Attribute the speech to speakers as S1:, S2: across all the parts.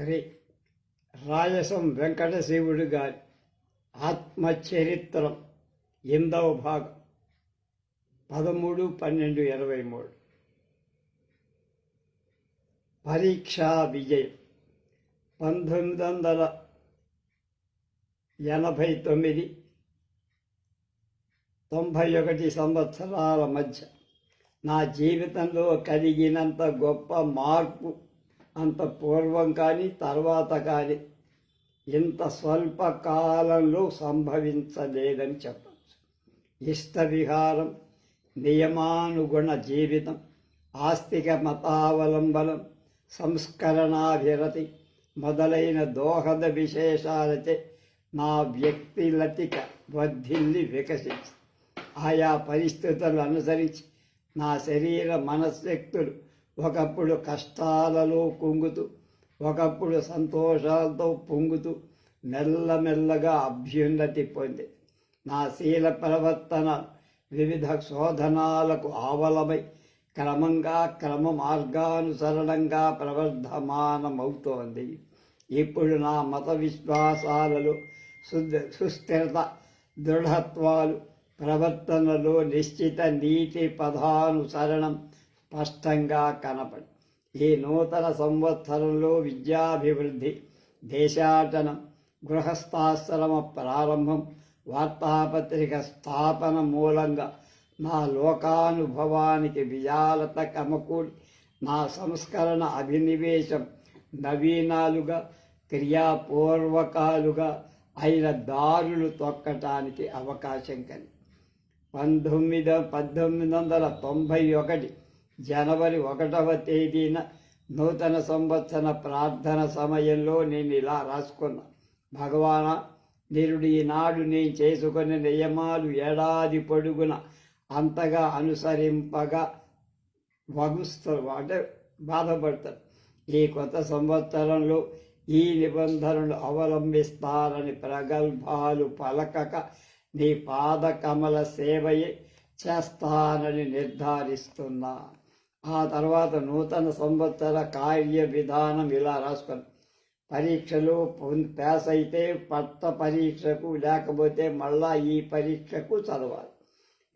S1: శ్రీ రాయసం వెంకటశివుడు గారి ఆత్మచరిత్రం ఎనిమిదవ భాగం. పదమూడు పన్నెండు ఇరవై మూడు. పరీక్షా విజయం. పంతొమ్మిది వందల ఎనభై తొమ్మిది తొంభై ఒకటి సంవత్సరాల మధ్య నా జీవితంలో కలిగినంత గొప్ప మార్పు అంత పూర్వం కానీ తర్వాత కానీ ఇంత స్వల్ప కాలంలో సంభవించలేదని చెప్పచ్చు. ఇష్ట విహారం నియమానుగుణ జీవితం ఆస్తిక మతావలంబనం సంస్కరణాభిరతి మొదలైన దోహద విశేషాలచే నా వ్యక్తిలతిక వర్ధిల్లి వికసించి. ఆయా పరిస్థితులను అనుసరించి నా శరీర మనశ్శక్తులు ఒకప్పుడు కష్టాలలో కుంగుతూ ఒకప్పుడు సంతోషాలతో పొంగుతూ మెల్లమెల్లగా అభ్యున్నతి పొంది నా శీల ప్రవర్తన వివిధ శోధనాలకు ఆవలమై క్రమంగా క్రమ మార్గానుసరణంగా ప్రవర్ధమానమవుతోంది. ఇప్పుడు నా మత విశ్వాసాలలో సుస్థిరత దృఢత్వాలు ప్రవర్తనలో నిశ్చిత నీతి పదానుసరణం స్పష్టంగా కనపడి. ఈ నూతన సంవత్సరంలో విద్యాభివృద్ధి దేశాటనం గృహస్థాశ్రమ ప్రారంభం వార్తాపత్రిక స్థాపన మూలంగా నా లోకానుభవానికి విజాలత కమకూడి నా సంస్కరణ అభినివేశం నవీనాలుగా క్రియాపూర్వకాలుగా అయిన దారులు తొక్కటానికి అవకాశం కలిగి. పంతొమ్మిది పద్దెనిమిది వందల తొంభై ఒకటి జనవరి ఒకటవ తేదీన నూతన సంవత్సర ప్రార్థన సమయంలో నేను ఇలా రాసుకున్నా. భగవానా నిరుడు ఈనాడు నేను చేసుకునే నియమాలు ఏడాది పొడుగున అంతగా అనుసరింపగా వగుస్తారు అంటే బాధపడతారు. ఈ కొత్త సంవత్సరంలో ఈ నిబంధనలు అవలంబిస్తారని ప్రగల్భాలు పలకక నీ పాదకమల సేవయే చేస్తానని నిర్ధారిస్తున్నా. ఆ తర్వాత నూతన సంవత్సర కార్య విధానం ఇలా రాసుకొని పరీక్షలు పాస్ అయితే పట్ట పరీక్షకు లేకపోతే మళ్ళా ఈ పరీక్షకు చదవాలి.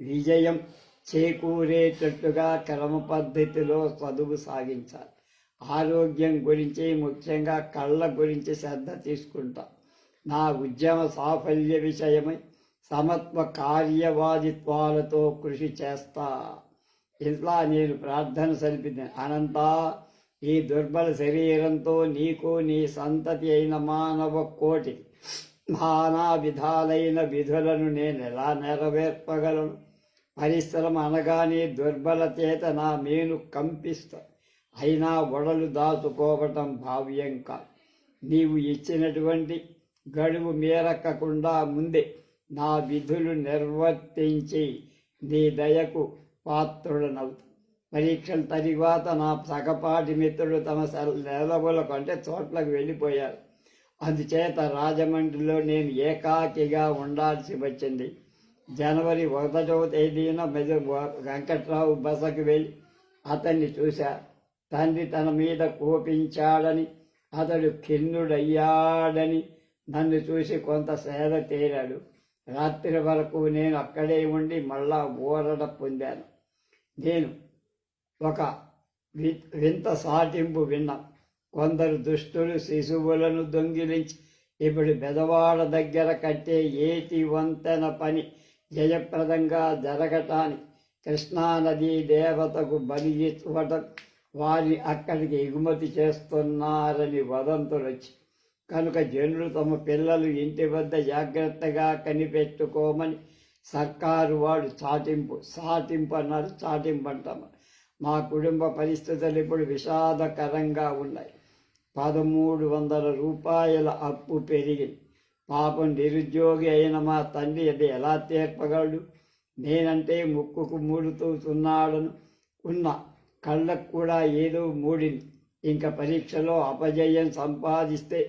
S1: విజయం చేకూరేటట్టుగా క్రమ పద్ధతిలో చదువు సాగించాలి. ఆరోగ్యం గురించి ముఖ్యంగా కళ్ళ గురించి శ్రద్ధ తీసుకుంటా. నా ఉద్యమ సాఫల్య విషయమై సమత్వ కార్యవాదిత్వాలతో కృషి చేస్తా ఇట్లా నేను ప్రార్థన సరిపింది అనంతా ఈ దుర్బల శరీరంతో నీకు నీ సంతతి అయిన మానవ కోటి నానా విధాలైన విధులను నేను ఎలా నెరవేర్పగలను? పరిశ్రమ అనగానే దుర్బల చేత నా మేను కంపిస్తా. అయినా ఒడలు దాచుకోవటం భావ్యం కాదు. నీవు ఇచ్చినటువంటి గడువు మేరక్కకుండా ముందే నా విధులు నిర్వర్తించి నీ దయకు పాత్రుడనవుతా పరీక్షల తరువాత నా సగపాటి మిత్రుడు తమ నెలవులకు అంటే చోట్లకు వెళ్ళిపోయారు. అందుచేత రాజమండ్రిలో నేను ఏకాకిగా ఉండాల్సి వచ్చింది. జనవరి ఒకటవ తేదీన మెద వెంకట్రావు బసకు వెళ్ళి అతన్ని చూశా. తండ్రి తన మీద కోపించాడని అతడు ఖిన్నుడయ్యాడని నన్ను చూసి కొంత సేద తీరాడు. రాత్రి వరకు నేను అక్కడే ఉండి మళ్ళా ఊరడ పొందాను. నేను ఒక వింత సాటింపు విన్నా కొందరు దుష్టులు శిశువులను దొంగిలించి ఇప్పుడు బెదవాడ దగ్గర కట్టే ఏటి వంతెన పని జయప్రదంగా జరగటానికి కృష్ణానదీ దేవతకు బలి ఇవ్వటం వారిని అక్కడికి ఎగుమతి చేస్తున్నారని వదంతులు వచ్చి కనుక జనులు తమ పిల్లలు ఇంటి వద్ద జాగ్రత్తగా కనిపెట్టుకోమని సర్కారు వాడు చాటింపు సాటింపు అన్నారు చాటింపు అంటాము మా కుటుంబ పరిస్థితులు ఇప్పుడు విషాదకరంగా ఉన్నాయి. పదమూడు వందల రూపాయల అప్పు పెరిగింది పాపం నిరుద్యోగి అయిన మా తండ్రి అది ఎలా తీర్పగలడు? నేనంటే ముక్కుకు మూడుతున్నాడను ఉన్న. కళ్ళకు కూడా ఏదో మూడింది. ఇంకా పరీక్షలో అపజయం సంపాదిస్తే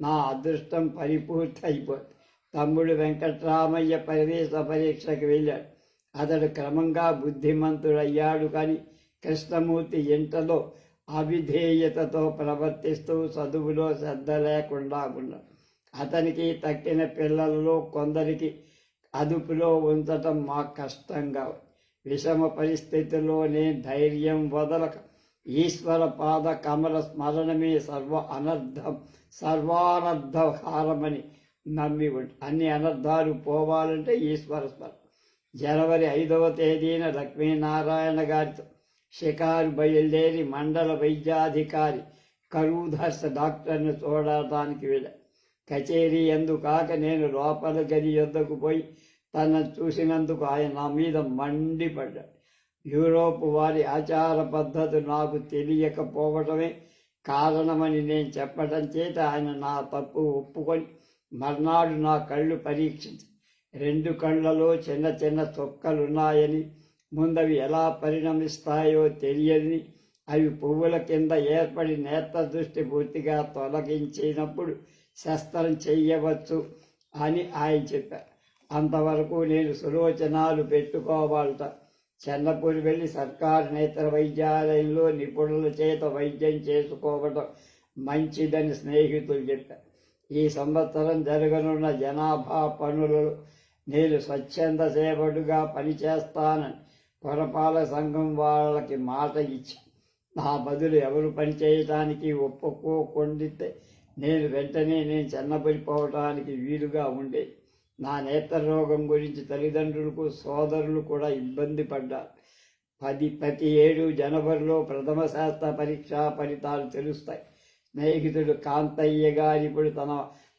S1: నా అదృష్టం పరిపూర్తి అయిపోయింది తమ్ముడు వెంకట్రామయ్య ప్రవేశ పరీక్షకు వెళ్ళాడు. అతడు క్రమంగా బుద్ధిమంతుడయ్యాడు కానీ కృష్ణమూర్తి ఇంటలో అవిధేయతతో ప్రవర్తిస్తూ చదువులో శ్రద్ధ లేకుండా ఉన్నాడు. అతనికి తక్కిన పిల్లలలో కొందరికి అదుపులో ఉంచటం మా కష్టంగా విషమ పరిస్థితుల్లోనే ధైర్యం వదలక ఈశ్వర పాద కమల స్మరణమే సర్వ అనర్థం సర్వానర్థ హారమని నమ్మి ఉండి అన్ని అనర్థాలు పోవాలంటే ఈశ్వర స్మరణ. జనవరి ఐదవ తేదీన లక్ష్మీనారాయణ గారితో షికారు బయలుదేరి మండల వైద్యాధికారి కరూధర్ష డాక్టర్ను చూడటానికి వెళ్ళా. కచేరీ ఎందు కాక నేను లోపల గది యొద్దకు పోయి తనను చూసినందుకు ఆయన నా మీద మండిపడ్డాడు. యూరోప్ వారి ఆచార పద్ధతి నాకు తెలియకపోవటమే కారణమని నేను చెప్పడం చేత ఆయన నా తప్పు ఒప్పుకొని మర్నాడు నా కళ్ళు పరీక్షించి. రెండు కళ్ళలో చిన్న చిన్న తొక్కలున్నాయని ముందవి ఎలా పరిణమిస్తాయో తెలియని అవి పువ్వుల కింద ఏర్పడి నేత్ర దృష్టి పూర్తిగా తొలగించినప్పుడు శస్త్రం చెయ్యవచ్చు అని ఆయన చెప్పారు అంతవరకు నేను సులోచనాలు పెట్టుకోవాలట. చెన్నపూరి వెళ్ళి సర్కారు నేత్ర వైద్యాలయంలో నిపుణుల చేత వైద్యం చేసుకోవడం మంచిదని స్నేహితులు చెప్పారు. ఈ సంవత్సరం జరగనున్న జనాభా పనులు నేను స్వచ్ఛంద సేవకుడుగా పనిచేస్తానని పురపాలక సంఘం వాళ్ళకి మాట ఇచ్చి నా బదులు ఎవరు పనిచేయటానికి ఒప్పుకోకుండితే నేను వెంటనే నేను చిన్నపడిపోవటానికి వీలుగా ఉండే. నా నేత్ర రోగం గురించి తల్లిదండ్రులకు సోదరులు కూడా ఇబ్బంది పడ్డారు. పది ప్రతి ఏడు జనవరిలో ప్రథమ శాస్త్ర పరీక్షా ఫలితాలు తెలుస్తాయి. స్నేహితుడు కాంతయ్య గారు ఇప్పుడు తన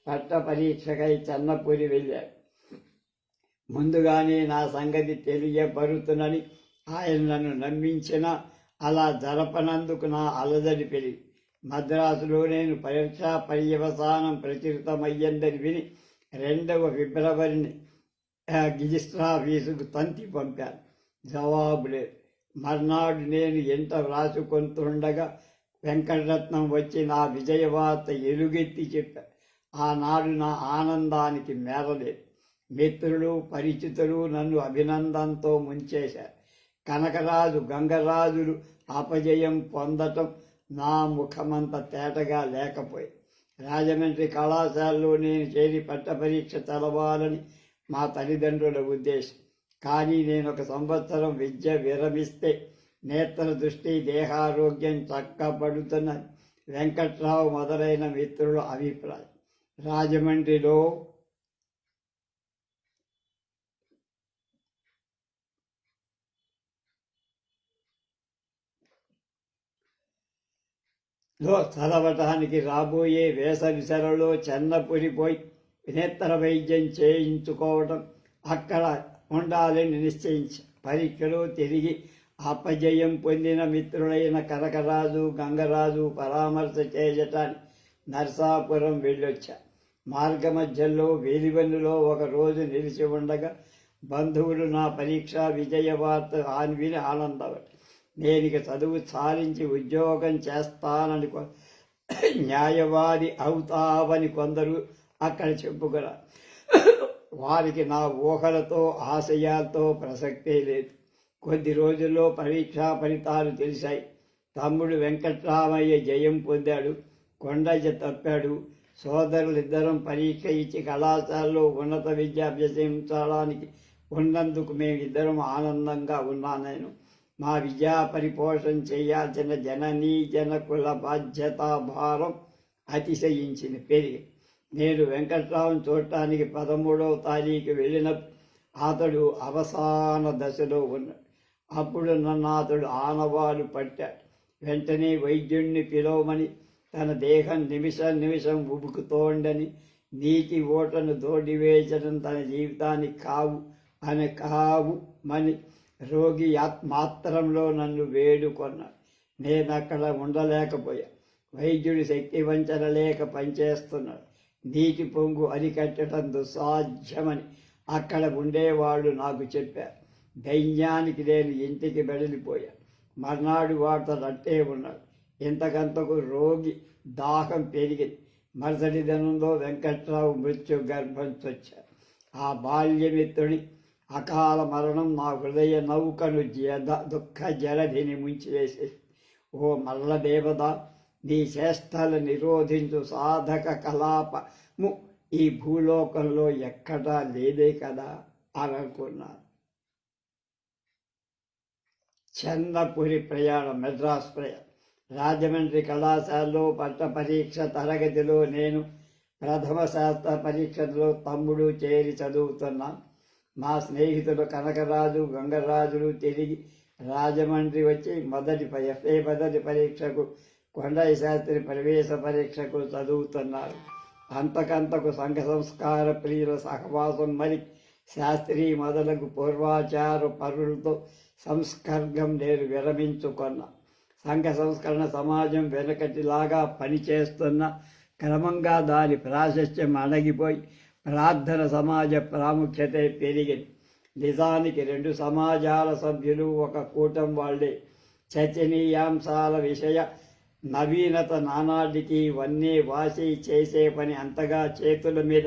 S1: పట్ట పరీక్షకై చెన్నపూరి వెళ్ళాడు ముందుగానే నా సంగతి తెలియబరుతునని ఆయన నన్ను నమ్మించిన అలా జరపనందుకు నా అలజడి పెరిగి మద్రాసులో నేను పరీక్షా పర్యవసానం ప్రచురితమయ్యిందని విని రెండవ ఫిబ్రవరిని రిజిస్ట్రాఫీసుకు తంతి పంపాను జవాబు లేదు మర్నాడు నేను ఎంత వ్రాసుకొంటుండగా వెంకటరత్నం వచ్చి నా విజయవార్త ఎలుగెత్తి చెప్పారు ఆనాడు నా ఆనందానికి మేరలేదు మిత్రులు పరిచితులు నన్ను అభినందనతో ముంచేశారు. కనకరాజు గంగరాజులు అపజయం పొందటం నా ముఖమంత తేటగా లేకపోయి రాజమండ్రి కళాశాలలో నేను చేరి పట్టపరీక్ష తెలవాలని చదవాలని మా తల్లిదండ్రుల ఉద్దేశం. కానీ నేను ఒక సంవత్సరం విద్య విరమిస్తే నేత్ర దృష్టి దేహారోగ్యం చక్కబడుతున్న వెంకట్రావు మొదలైన మిత్రుల అభిప్రాయం. రాజమండ్రిలో లో చదవటానికి రాబోయే వేసవి సెలవులో చెన్నపురిపోయి నేత్ర వైద్యం చేయించుకోవడం అక్కడ ఉండాలని నిశ్చయించి పరీక్షలో తిరిగి అపజయం పొందిన మిత్రులైన కనకరాజు గంగరాజు పరామర్శ చేయటానికి నర్సాపురం వెళ్ళొచ్చా. మార్గ మధ్యలో వేలివెన్నులో ఒకరోజు నిలిచి ఉండగా బంధువులు నా పరీక్ష విజయ వార్త ఆన్విని విని నేను ఇక చదువు సారించి ఉద్యోగం చేస్తానని న్యాయవాది అవుతావని కొందరు అక్కడ చెప్పుకురా. వారికి నా ఊహలతో ఆశయాలతో ప్రసక్తే లేదు. కొద్ది రోజుల్లో పరీక్షా ఫలితాలు తెలిసాయి తమ్ముడు వెంకట్రామయ్య జయం పొందాడు. కొండయ్య తప్పాడు. సోదరులిద్దరం పరీక్ష ఇచ్చి కళాశాలలో ఉన్నత విద్య అభ్యసించడానికి ఉన్నందుకు మేమిద్దరం ఆనందంగా ఉన్నా నేను. మా విద్యా పరిపోషణ చేయాల్సిన జననీ జనకుల బాధ్యతా భారం అతిశయించింది పెరిగి. నేను వెంకట్రావును చూడటానికి పదమూడవ తారీఖు వెళ్ళినప్పుడు అతడు అవసాన దశలో ఉన్నాడు అప్పుడు నన్ను అతడు ఆనవాలు పట్టాడు. వెంటనే వైద్యుణ్ణి పిలవమని తన దేహం నిమిషం నిమిషం ఉబుకుతోండని నీటి ఓటను దోడివేచడం తన జీవితానికి కావు అని కావు మని రోగి ఆత్మాత్రంలో నన్ను వేడుకొన్నాడు. నేను అక్కడ ఉండలేకపోయా. వైద్యుడి శక్తి వంచన లేక పనిచేస్తున్నాడు. నీటి పొంగు అరికట్టడం దుస్సాధ్యమని అక్కడ ఉండేవాళ్ళు నాకు చెప్పారు. దైన్యానికి నేను ఇంటికి వెళ్ళిపోయా. మర్నాడు వార్తలు అట్టే ఉన్నాడు. ఇంతకంతకు రోగి దాహం పెరిగింది. మరుసటి దినంలో వెంకట్రావు మృత్యు గర్భం వచ్చారు ఆ బాల్యమిత్రుని అకాల మరణం నా హృదయ నౌకను జద దుఃఖ జలధిని ముంచివేసేది. ఓ మల్లదేవత నీ చేష్టలు నిరోధించు సాధక కలాపము ఈ భూలోకంలో ఎక్కడా లేదే కదా అని అనుకున్నాను. చందపురి ప్రయాణం మెడ్రాస్ ప్రయాణం. రాజమండ్రి కళాశాలలో పట్ట పరీక్ష తరగతిలో నేను ప్రథమ శాస్త్ర పరీక్షలో తమ్ముడు చేరి చదువుతున్నాను మా స్నేహితులు కనకరాజు గంగరాజులు తిరిగి రాజమండ్రి వచ్చి మొదటి ఎఫ్ఏ మొదటి పరీక్షకు కొండయ్య శాస్త్రి ప్రవేశ పరీక్షకు చదువుతున్నారు. అంతకంతకు సంఘ సంస్కార ప్రియుల సహవాసం మరి శాస్త్రి మొదలగు పూర్వాచార పరులతో సంస్కర్గం నేను విరమించుకున్న. సంఘ సంస్కరణ సమాజం వెనకటిలాగా పనిచేస్తున్న క్రమంగా దాని ప్రాశస్త్యం అణగిపోయి ప్రార్థన సమాజ ప్రాముఖ్యత పెరిగింది నిజానికి రెండు సమాజాల సభ్యులు ఒక కూటం వాళ్ళే. చర్చనీయాంశాల విషయ నవీనత నానాటికి ఇవన్నీ వాసి చేసే పని అంతగా చేతుల మీద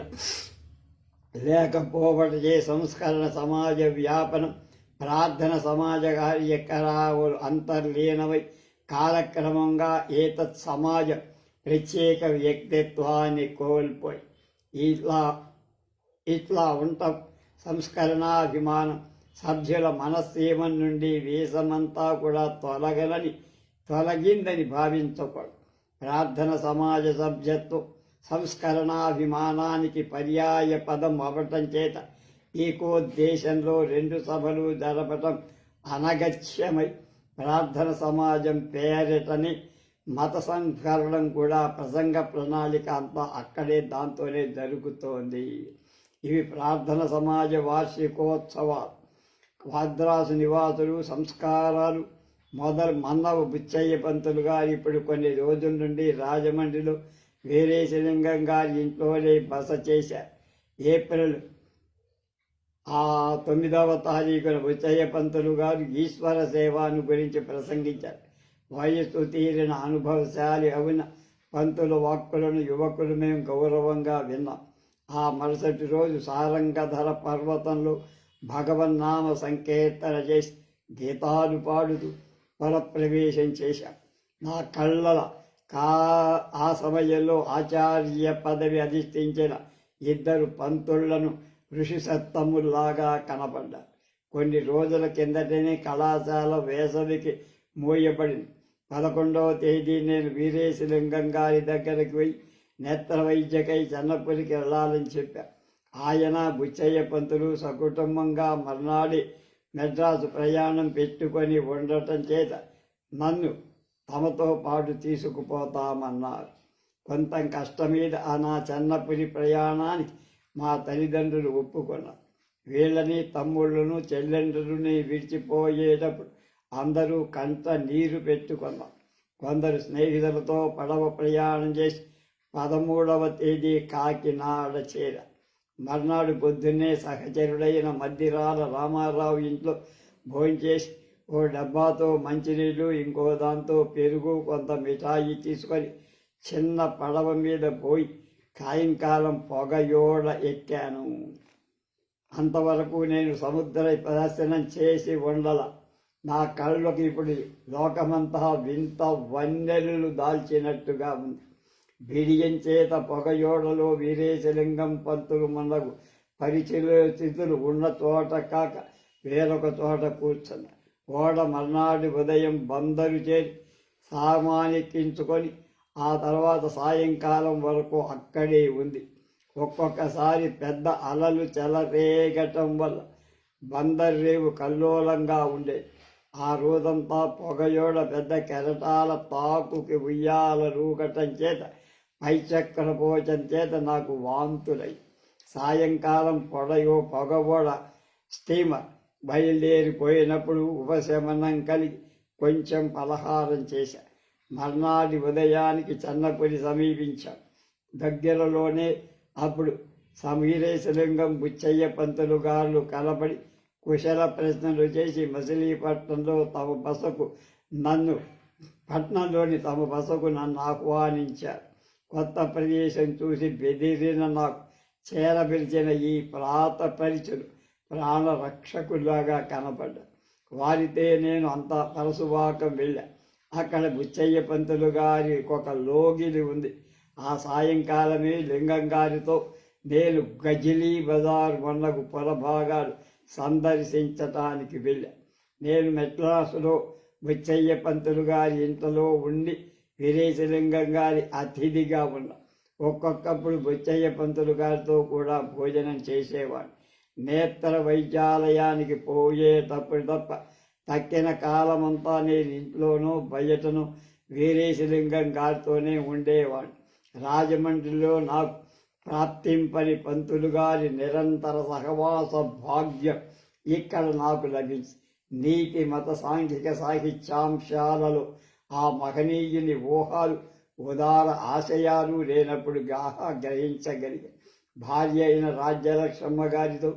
S1: లేకపోవటే సంస్కరణ సమాజ వ్యాపనం. ప్రార్థన సమాజ కార్యకరావులు అంతర్లీనమై కాలక్రమంగా ఏతత్ సమాజ ప్రత్యేక వ్యక్తిత్వాన్ని కోల్పోయి ఇట్లా ఇట్లా ఉంట సంస్కరణాభిమానం సభ్యుల మనస్సీమం నుండి వీసమంతా కూడా తొలగలని తొలగిందని భావించకూడదు. ప్రార్థన సమాజ సభ్యత్వం సంస్కరణాభిమానానికి పర్యాయ పదం అవ్వటం చేత ఏకోద్దేశంలో రెండు సభలు జరపటం అనగత్యమై ప్రార్థన సమాజం పేరిటని మత సంస్కరణం కూడా ప్రసంగ ప్రణాళిక అంతా అక్కడే దాంతోనే జరుగుతోంది. ఇవి ప్రార్థన సమాజ వార్షికోత్సవాలు వాద్రాసు నివాసులు సంస్కారాలు మొదలు మన్నవ బుచ్చయ్య పంతులు గారు ఇప్పుడు కొన్ని రోజుల నుండి రాజమండ్రిలో వీరేశలింగం గారి ఇంట్లోనే బస చేశారు. ఏప్రిల్ ఆ తొమ్మిదవ తారీఖున బుచ్చయ్య పంతులు గారు ఈశ్వర సేవాను గురించి ప్రసంగించారు. వయస్సు తీరిన అనుభవశాలి అవున పంతుల వాక్కులను యువకులు మేము గౌరవంగా విన్నాం. ఆ మరుసటి రోజు సారంగధర పర్వతంలో భగవన్నామ సంకీర్తన చేసి గీతాలు పాడుతూ పరప్రవేశం చేశాం. నా కళ్ళల కా ఆ సమయంలో ఆచార్య పదవి అధిష్ఠించిన ఇద్దరు పంతుళ్ళను ఋషి సత్తములాగా కనపడ్డారు కొన్ని రోజుల కిందటనే కళాశాల వేసవికి మూయబడింది. పదకొండవ తేదీ నేను వీరేశలింగం గారి దగ్గరికి పోయి నేత్ర వైద్యకై చెన్నపురికి వెళ్ళాలని చెప్పా. ఆయన బుచ్చయ్య పంతులు సకుటుంబంగా మర్నాడి మెడ్రాసు ప్రయాణం పెట్టుకొని ఉండటం చేత నన్ను తమతో పాటు తీసుకుపోతామన్నారు. కొంత కష్టం మీద ఆ నా చెన్నపురి ప్రయాణానికి మా తల్లిదండ్రులు ఒప్పుకున్నారు వీళ్ళని తమ్ముళ్ళను చెల్లెండ్రుని విడిచిపోయేటప్పుడు అందరూ కంట నీరు పెట్టుకున్నాం కొందరు స్నేహితులతో పడవ ప్రయాణం చేసి పదమూడవ తేదీ కాకినాడ చేర. మర్నాడు పొద్దున్నే సహచరుడైన మద్దిరాల రామారావు ఇంట్లో భోంచేసి ఓ డబ్బాతో మంచినీళ్ళు ఇంకో దాంతో పెరుగు కొంత మిఠాయి తీసుకొని చిన్న పడవ మీద పోయి సాయంకాలం పొగయోడ ఎక్కాను. అంతవరకు నేను సముద్ర ప్రదర్శనం చేసి ఉండల. నా కళ్ళకి ఇప్పుడు లోకమంతా వింత వన్నెలు దాల్చినట్టుగా ఉంది. బిడియం చేత పొగయోడలో వీరేశలింగం పంతులు మనకు పరిచయస్థితులు ఉన్న చోట కాక వేరొక చోట కూర్చున్న. ఓడ మర్నాడు ఉదయం బందరు చేరి సామానికించుకొని ఆ తర్వాత సాయంకాలం వరకు అక్కడే ఉంది. ఒక్కొక్కసారి పెద్ద అలలు చెలరేగటం వల్ల బందర్రేవు కల్లోలంగా ఉండే. ఆ రోజంతా పొగయోడ పెద్ద కెరటాల తాకుకి ఉయ్యాల రూగటం చేత పైచక్ర పోచం చేత నాకు వాంతులై. సాయంకాలం పొడయో పొగబోడ స్టీమర్ బయలుదేరిపోయినప్పుడు ఉపశమనం కలిగి కొంచెం పలహారం చేశా. మర్నాటి ఉదయానికి చన్నపురి సమీపించాం. దగ్గరలోనే అప్పుడు సమీరేశలింగం బుచ్చయ్య పంతులు గారు కలబడి కుశల ప్రశ్నలు చేసి మచిలీపట్నంలో తమ బసకు నన్ను పట్నంలోని తమ బసకు నన్ను ఆహ్వానించారు. కొత్త ప్రదేశం చూసి బెదిరిన నాకు చేరపిలిచిన ఈ ప్రాత పరిచులు ప్రాణ రక్షకులాగా కనపడ్డా వారితే నేను అంత పరసువాకం వెళ్ళా. అక్కడ బుచ్చయ్య పంతులు గారి ఒక లోగిలి ఉంది. ఆ సాయంకాలమే లింగం గారితో నేను గజిలీ బజార్ మొన్నకు పొలభాగాలు సందర్శించటానికి వెళ్ళా. నేను మెడ్రాసులో బుచ్చయ్య పంతులు గారి ఇంట్లో ఉండి వీరేశలింగం గారి అతిథిగా ఉన్నా. ఒక్కొక్కప్పుడు బుచ్చయ్య పంతులు గారితో కూడా భోజనం చేసేవాడు నేత్ర వైద్యాలయానికి పోయేటప్పుడు తప్ప తక్కిన కాలమంతా నేను ఇంట్లోనూ బయటను వీరేశలింగం గారితోనే ఉండేవాడు. రాజమండ్రిలో నాకు ప్రాప్తింపని పంతులు గారి నిరంతర సహవాస భాగ్యం ఇక్కడ నాకు లభించి నీతి మత సాంఘిక సాహిత్యాంశాలలో ఆ మహనీయుని ఊహాలు ఉదార ఆశయాలు లేనప్పుడు గాహ గ్రహించగలిగా భార్య అయిన రాజ్యలక్ష్మమ్మ గారితో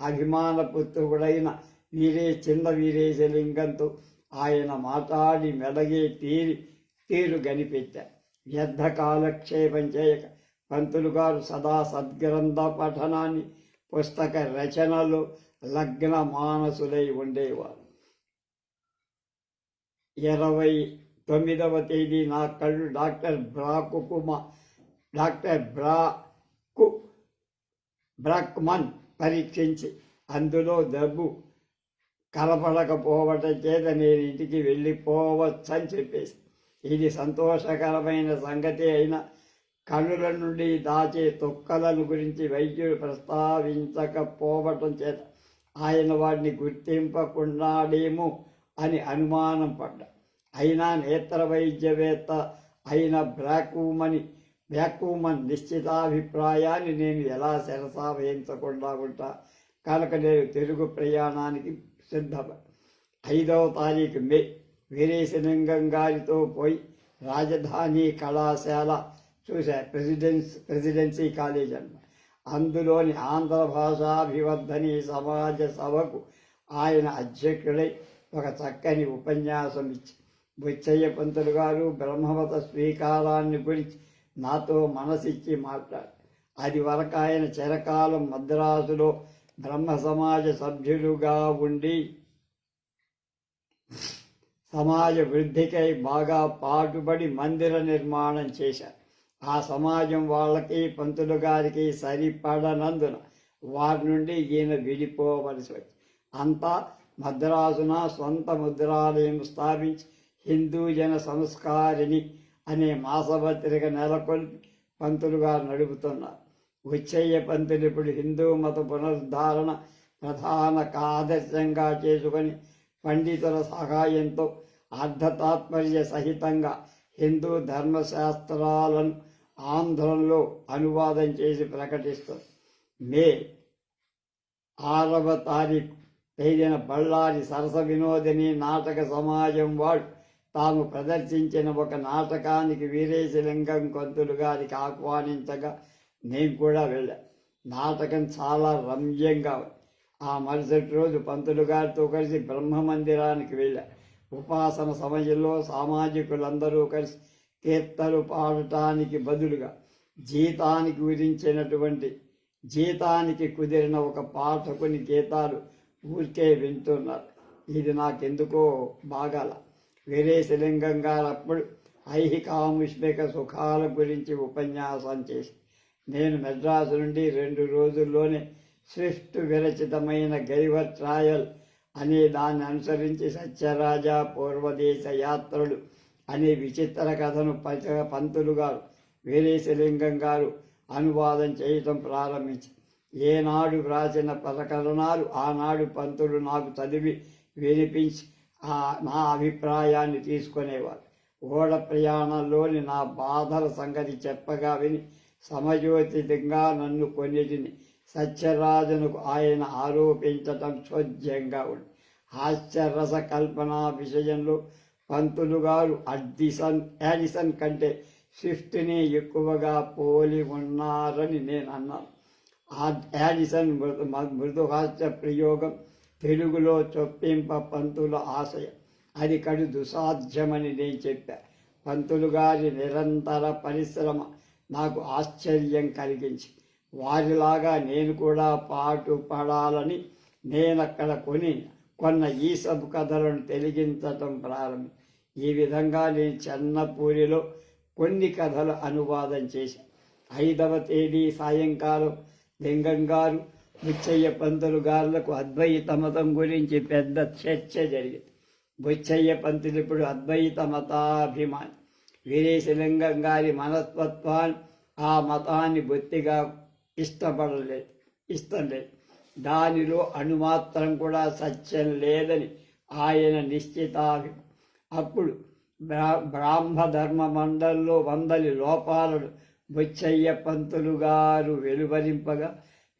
S1: అభిమాన పుత్రుడైన వీరే చిన్న వీరేశలింగంతో ఆయన మాట్లాడి మెలగే తీరి తీరు గనిపెట్టా. వ్యర్థ కాలక్షేపం చేయక పంతులు గారు సదా సద్గ్రంథ పఠనాన్ని పుస్తక రచనలు లగ్న మానసులై ఉండేవారు. ఇరవై తొమ్మిదవ తేదీ నా కళ్ళు డాక్టర్ బ్రాకు కుమ డాక్టర్ బ్రాకు బ్రాక్మన్ పరీక్షించి అందులో డబ్బు కలపడకపోవట చేత నేను ఇంటికి వెళ్ళిపోవచ్చని చెప్పేసి. ఇది సంతోషకరమైన సంగతి అయినా కళ్ళుల నుండి దాచే తొక్కలను గురించి వైద్యుడు ప్రస్తావించకపోవటం చేత ఆయన వాడిని గుర్తింపకుండాడేమో అని అనుమానం పడ్డా. అయినా నేత్ర వైద్యవేత్త అయిన బ్రాకూమని బ్యాకూమన్ నిశ్చితాభిప్రాయాన్ని నేను ఎలా శరసా వేయించకుండా ఉంటా? కనుక నేను తెలుగు ప్రయాణానికి సిద్ధం. ఐదవ తారీఖు మే వీరేశలింగం గారితో పోయి రాజధాని కళాశాల చూశా ప్రెసిడెన్స్ ప్రెసిడెన్సీ కాలేజ్ అన్న అందులోని ఆంధ్ర భాషాభివర్ధని సమాజ సభకు ఆయన అధ్యక్షుడై ఒక చక్కని ఉపన్యాసం ఇచ్చి బుచ్చయ్య పంతులు గారు బ్రహ్మవత స్వీకారాన్ని గురించి నాతో మనసిచ్చి మాట్లాడు. అది వరకు ఆయన చిరకాలం మద్రాసులో బ్రహ్మ సమాజ సభ్యులుగా ఉండి సమాజ వృద్ధికై బాగా పాటుపడి మందిర నిర్మాణం చేశారు. ఆ సమాజం వాళ్ళకి పంతులు గారికి సరిపడనందున వారి నుండి ఈయన విడిపోవలసి వచ్చి అంతా మద్రాసున సొంత ముద్రాలయం స్థాపించి హిందూ జన సంస్కారిణి అనే మాసపత్రిక నెలకొల్పి పంతులు గారు నడుపుతున్నారు. ఉచ్చయ్య పంతులు ఇప్పుడు హిందూ మత పునరుద్ధరణ ప్రధాన ఆదర్శంగా చేసుకొని పండితుల సహాయంతో అర్ధతాత్పర్య సహితంగా హిందూ ధర్మశాస్త్రాలను ఆంధ్రంలో అనువాదం చేసి ప్రకటిస్తుంది మే ఆరవ తారీఖు తేదీన బళ్ళారి సరస వినోదిని నాటక సమాజం వాళ్ళు తాము ప్రదర్శించిన ఒక నాటకానికి వీరేశలింగం కొంతులు గారికి ఆహ్వానించగా నేను కూడా వెళ్ళా. నాటకం చాలా రమ్యంగా ఆ మరుసటి రోజు పంతులు గారితో కలిసి బ్రహ్మ మందిరానికి వెళ్ళా. ఉపాసన సమయంలో సామాజికులందరూ కలిసి కీర్తలు పాడటానికి బదులుగా జీతానికి విధించినటువంటి జీతానికి కుదిరిన ఒక పాఠకుని గీతాలు ఊరికే వింటున్నారు. ఇది నాకెందుకో బాగాల. వీరేశలింగం గారు అప్పుడు ఐహికాముష్మిక సుఖాల గురించి ఉపన్యాసం చేసి నేను మెడ్రాసు నుండి రెండు రోజుల్లోనే స్విఫ్ట్ విరచితమైన గైవర్ ట్రాయల్ అనే దాన్ని అనుసరించి సత్యరాజ పూర్వదేశ యాత్రలు అనే విచిత్ర కథను పంచ పంతులు గారు వీరేశలింగం గారు అనువాదం చేయటం ప్రారంభించి ఏనాడు వ్రాసిన ప్రకరణాలు ఆనాడు పంతులు నాకు చదివి వినిపించి నా అభిప్రాయాన్ని తీసుకునేవారు. ఓడ ప్రయాణంలోని నా బాధల సంగతి చెప్పగా విని సమయోచితంగా నన్ను కొన్నిటిని సత్యరాజునకు ఆయన ఆరోపించటం చోద్యంగా ఉంది. హాస్యరస కల్పన విషయంలో పంతులు గారు అడ్డిసన్ యాడిసన్ కంటే స్విఫ్ట్ని ఎక్కువగా పోలి ఉన్నారని నేను అన్నాను. ఆ యాడిసన్ మృదు మృదుహాస్య ప్రయోగం తెలుగులో చొప్పింప పంతుల ఆశయం. అది కడు దుసాధ్యమని నేను చెప్పా. పంతులు గారి నిరంతర పరిశ్రమ నాకు ఆశ్చర్యం కలిగించి వారిలాగా నేను కూడా పాటు పడాలని నేనక్కడ కొని కొన్న ఈ సబ్ కథలను తెలిగించటం ప్రారంభం. ఈ విధంగా నేను చెన్నపూరిలో కొన్ని కథలు అనువాదం చేశాను ఐదవ తేదీ సాయంకాలం లింగం గారు బుచ్చయ్య పంతులు గారులకు అద్వైత మతం గురించి పెద్ద చర్చ జరిగింది. బుచ్చయ్య పంతులు ఇప్పుడు అద్వైత మతాభిమాని వీరేశలింగం గారి మనస్తత్వాన్ని ఆ మతాన్ని బొత్తిగా ఇష్టపడలేదు ఇష్టం లేదు దానిలో అణుమాత్రం కూడా సత్యం లేదని ఆయన నిశ్చిత అప్పుడు బ్రా బ్రాహ్మ ధర్మ మండల్లో వందలి లోపాలను బొచ్చయ్య పంతులు గారు వెలువరింపగా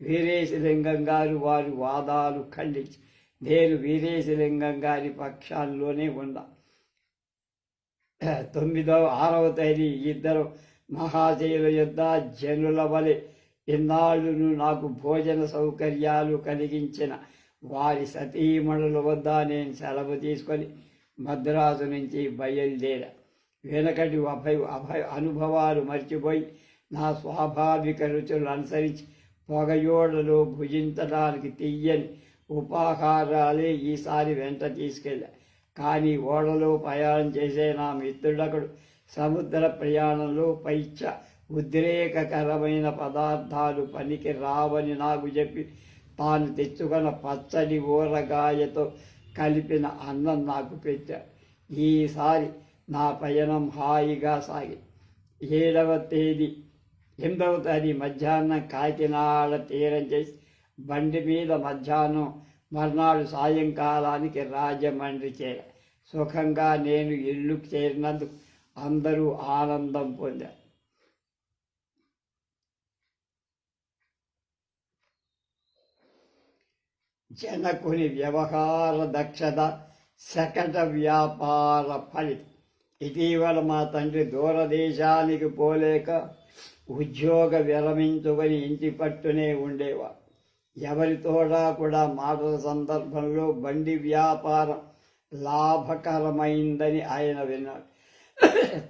S1: వీరేశలింగం గారు వారి వాదాలు ఖండించి నేను వీరేశలింగం గారి పక్షాల్లోనే ఉన్నా. తొమ్మిదవ ఆరవ తేదీ ఇద్దరు మహాశైల యుద్ధ జనుల వలె ఇన్నాళ్ళును నాకు భోజన సౌకర్యాలు కలిగించిన వారి సతీమణుల వద్ద నేను సెలవు తీసుకొని మద్రాసు నుంచి బయలుదేరా. వెనకటి అభయ అభయ అనుభవాలు మర్చిపోయి నా స్వాభావిక రుచులు అనుసరించి పొగయోడలో భుజించడానికి తీయని ఉపాహారాలే ఈసారి వెంట తీసుకెళ్ళా. కానీ ఓడలో ప్రయాణం చేసే నా మిత్రుడకుడు సముద్ర ప్రయాణంలో పైచ ఉద్రేకకరమైన పదార్థాలు పనికి రావని నాకు చెప్పి తాను తెచ్చుకున్న పచ్చడి ఊరగాయతో కలిపిన అన్నం నాకు పెట్టాడు ఈసారి నా పయనం హాయిగా సాగి. ఏడవ తేదీ ఎనిమిదవ తేదీ మధ్యాహ్నం కాకినాడ తీరం చేసి బండి మీద మధ్యాహ్నం మర్నాడు సాయంకాలానికి రాజమండ్రి చేర సుఖంగా నేను ఇల్లు చేరినందుకు అందరూ ఆనందం పొందారు. జనకుని వ్యవహార దక్షత శకట వ్యాపార ఫలితం. ఇటీవల మా తండ్రి దూరదేశానికి పోలేక ఉద్యోగ విరమించుకొని ఇంటి పట్టునే ఉండేవాడు. ఎవరితోడా కూడా మాటల సందర్భంలో బండి వ్యాపారం లాభకరమైందని ఆయన విన్నాడు.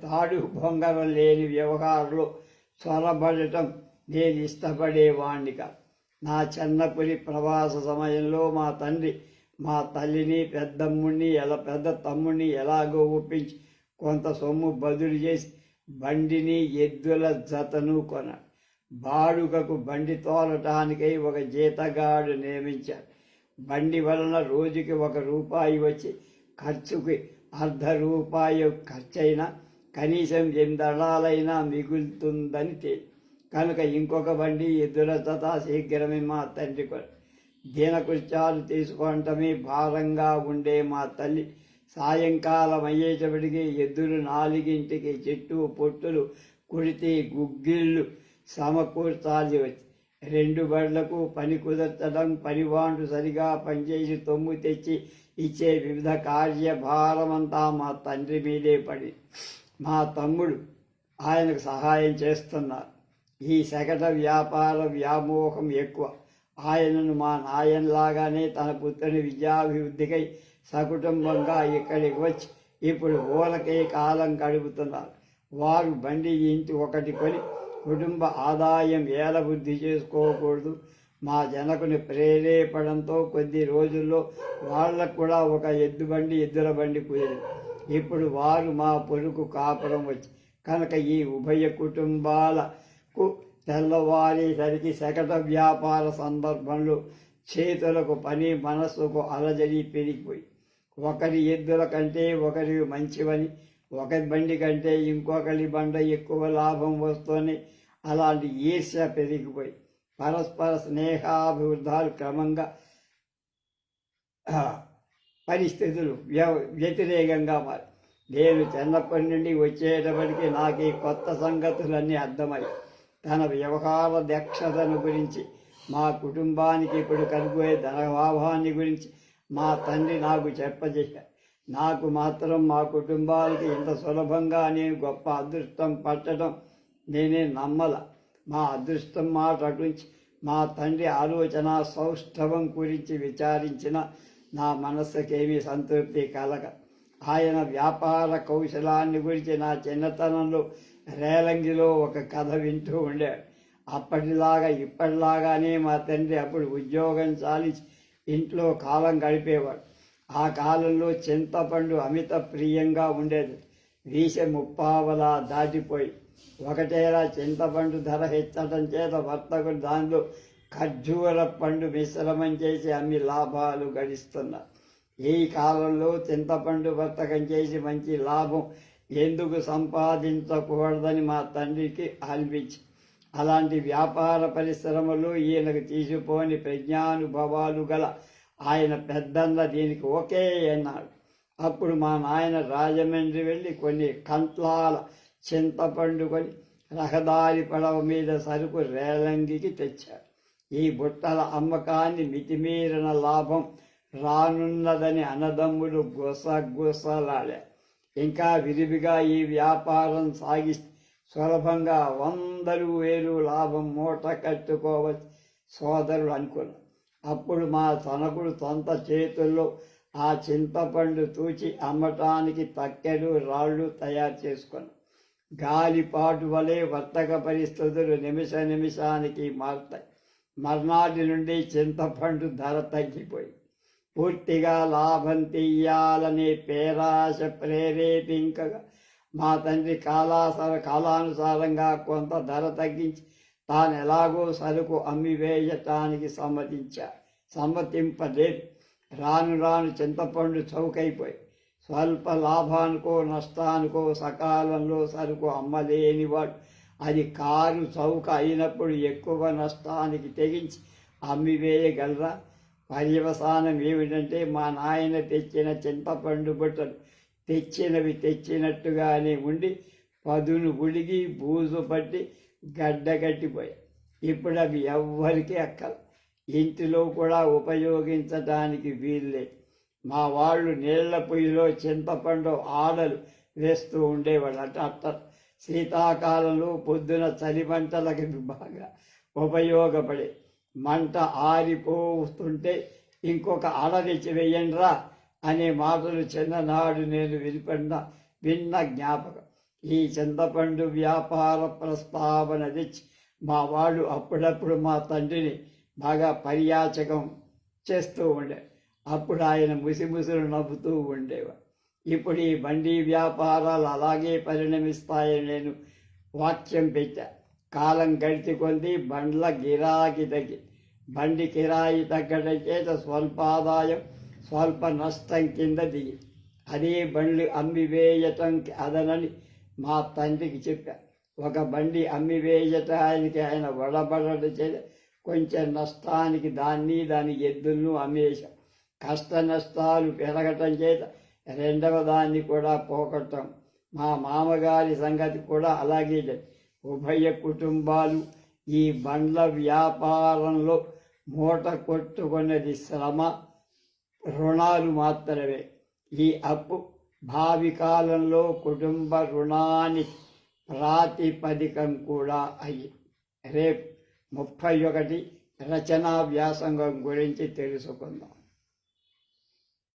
S1: తాడు బొంగరం లేని వ్యవహారంలో చొరబడటం నేను ఇష్టపడేవాణ్ణి కాదు. నా చిన్నపురి ప్రవాస సమయంలో మా తండ్రి మా తల్లిని పెద్దమ్ముడిని ఎలా పెద్ద తమ్ముడిని ఎలాగో ఒప్పించి కొంత సొమ్ము బదులు చేసి బండిని ఎద్దుల జతను కొన్నాడు. బాడుగకు బండి తోలటానికై ఒక జీతగాడు నియమించాడు. బండి వలన రోజుకి ఒక రూపాయి వచ్చి ఖర్చుకి అర్ధ రూపాయి ఖర్చైనా కనీసం ఎనిమిదళాలైనా మిగులుతుందని తేలి. కనుక ఇంకొక బండి ఎద్దుల శీఘ్రమే మా తండ్రి కొర దీనకృత్యాలు తీసుకోవటమే భారంగా ఉండే మా తల్లి. సాయంకాలం అయ్యేటప్పటికి ఎద్దులు నాలుగింటికి చెట్టు పొట్టులు కుడితి గుగ్గిళ్ళు సమకూర్చాల్సి వచ్చి రెండు బళ్ళకు పని కుదర్చడం పనివాండు సరిగా పనిచేసి తొమ్ము తెచ్చి ఇచ్చే వివిధ కార్యభారమంతా మా తండ్రి మీదే పడి మా తమ్ముడు ఆయనకు సహాయం చేస్తున్నారు. ఈ సగట వ్యాపార వ్యామోహం ఎక్కువ. ఆయనను మా నాయనలాగానే తన పుత్రుని విద్యాభివృద్ధికై సకుటుంబంగా ఇక్కడికి వచ్చి ఇప్పుడు ఓలకే కాలం గడుపుతున్నారు. వారు బండి ఇంటి ఒకటి కొని కుటుంబ ఆదాయం ఏల వృద్ధి చేసుకోకూడదు. మా జనకుని ప్రేరేపడంతో కొద్ది రోజుల్లో వాళ్ళకు కూడా ఒక ఎద్దు బండి ఎద్దుల బండి కుదిరి ఇప్పుడు వారు మా పొరుగు కాపురం వచ్చి కనుక ఈ ఉభయ కుటుంబాలకు తెల్లవారేసరికి శకట వ్యాపార సందర్భంలో చేతులకు పని మనస్సుకు అలజడి పెరిగిపోయి ఒకరి ఎద్దుల కంటే ఒకరి మంచివని ఒకరి బండి కంటే ఇంకొకరి బండ ఎక్కువ లాభం వస్తూనే అలాంటి ఈర్ష్య పెరిగిపోయి పరస్పర స్నేహాభివృద్ధాలు క్రమంగా పరిస్థితులు వ్య వ్యతిరేకంగా మారి నేను చిన్నప్పటి నుండి వచ్చేటప్పటికి నాకు ఈ కొత్త సంగతులన్నీ అర్థమయ్యాయి. తన వ్యవహార దక్షతను గురించి మా కుటుంబానికి ఇప్పుడు కలుగుయే ధనలాభాన్ని గురించి మా తండ్రి నాకు చెప్పజేశారు. నాకు మాత్రం మా కుటుంబానికి ఇంత సులభంగా నేను గొప్ప అదృష్టం పట్టడం నేనే నమ్మల. మా అదృష్టం మాట గురించి మా తండ్రి ఆలోచన సౌష్ఠవం గురించి విచారించిన నా మనస్సుకేమీ సంతృప్తి కలగ. ఆయన వ్యాపార కౌశలాన్ని గురించి నా చిన్నతనంలో రేలంగిలో ఒక కథ వింటూ ఉండాడు అప్పటిలాగా ఇప్పటిలాగానే మా తండ్రి అప్పుడు ఉద్యోగం చాలించి ఇంట్లో కాలం గడిపేవాడు. ఆ కాలంలో చింతపండు అమిత ప్రియంగా ఉండేది. వీసె ముప్పావలా దాటిపోయి ఒకటేలా చింతపండు ధర హెచ్చటం చేత వర్తకుడు దానిలో ఖర్జూర పండు మిశ్రమం చేసి అమ్మి లాభాలు గడిస్తున్నారు ఈ కాలంలో చింతపండు వర్తకం చేసి మంచి లాభం ఎందుకు సంపాదించకూడదని మా తండ్రికి అనిపించి అలాంటి వ్యాపార పరిశ్రమలు ఈయనకు తీసిపోని ప్రజ్ఞానుభవాలు గల ఆయన పెద్దన్న దీనికి ఓకే అన్నాడు. అప్పుడు మా నాయన రాజమండ్రి వెళ్ళి కొన్ని కంట్లాల చింతపండు కొని రహదారి పడవ మీద సరుకు రేలంగికి తెచ్చాడు. ఈ బుట్టల అమ్మకాన్ని మితిమీరిన లాభం రానున్నదని అన్నదమ్ములు గుసగుసలాడే ఇంకా విరివిగా ఈ వ్యాపారం సాగిస్తే సులభంగా వందలు వేలు లాభం మూట కట్టుకోవచ్చు సోదరుడు అనుకున్నాడు. అప్పుడు మా తనకుడు సొంత చేతుల్లో ఆ చింతపండు తూచి అమ్మటానికి తక్కెడు రాళ్ళు తయారు చేసుకున్నాం గాలిపాటు వలె వర్తక పరిస్థితులు నిమిష నిమిషానికి మారుతాయి. మర్నాటి నుండి చింతపండు ధర తగ్గిపోయి. పూర్తిగా లాభం తీయాలనే పేరాశ ప్రేరేపింకగా మా తండ్రి కాలాసర కాలానుసారంగా కొంత ధర తగ్గించి తాను ఎలాగో సరుకు అమ్మివేయటానికి సమ్మతించా. సమ్మతింపలేదు రాను రాను చింతపండు చౌకైపోయి. స్వల్ప లాభానికో నష్టానికో సకాలంలో సరుకు అమ్మలేనివాడు. అది కారు చౌక అయినప్పుడు ఎక్కువ నష్టానికి తెగించి అమ్మివేయగలరా? పర్యవసానం ఏమిటంటే మా నాయన తెచ్చిన చింతపండు బుట్టలు తెచ్చినవి తెచ్చినట్టుగానే ఉండి పదును ఉడిగి బూజు పట్టి గడ్డగట్టిపోయాయి ఇప్పుడు అవి ఎవ్వరికీ అక్కలు. ఇంటిలో కూడా ఉపయోగించడానికి వీల్లే. మా వాళ్ళు నీళ్ళ పొయ్యిలో చింతపండు ఆడలు వేస్తూ ఉండేవాళ్ళు. అట్ట అట్ట. శీతాకాలంలో పొద్దున చలి మంటలకి బాగా ఉపయోగపడే. మంట ఆరిపోతుంటే ఇంకొక ఆడ తెచ్చి అనే మాటలు చిన్ననాడు నేను వినిపడిన విన్న జ్ఞాపకం. ఈ చింతపండు వ్యాపార ప్రస్తావన తెచ్చి మా వాళ్ళు అప్పుడప్పుడు మా తండ్రిని బాగా పర్యాచకం చేస్తూ ఉండే. అప్పుడు ఆయన ముసిముసులు నవ్వుతూ ఉండేవాడు. ఇప్పుడు ఈ బండి వ్యాపారాలు అలాగే పరిణమిస్తాయని నేను వాక్యం పెట్టా. కాలం గడిచి కొంది బండ్ల గిరాకీ తగ్గి బండి కిరాయి తగ్గడం చేత స్వల్ప ఆదాయం స్వల్ప నష్టం కింద దిగి అదే బండ్లు అమ్మివేయటం అదనని మా తండ్రికి చెప్పా ఒక బండి అమ్మి వేయటానికి ఆయన వడబడట చేత కొంచెం నష్టానికి దాన్ని దాని ఎద్దులను అమ్మేశాం. కష్ట నష్టాలు పెరగటం చేత రెండవ దాన్ని కూడా పోగొట్టం. మా మామగారి సంగతి కూడా అలాగే ఉభయ కుటుంబాలు ఈ బండ్ల వ్యాపారంలో మూట కొట్టుకున్నది శ్రమ రుణాలు మాత్రమే. ఈ అప్పు భావి కాలంలో కుటుంబ రుణాన్ని ప్రాతిపదికం కూడా అయ్యి రేపు ముప్పై ఒకటి రచనా వ్యాసంగం గురించి తెలుసుకుందాం.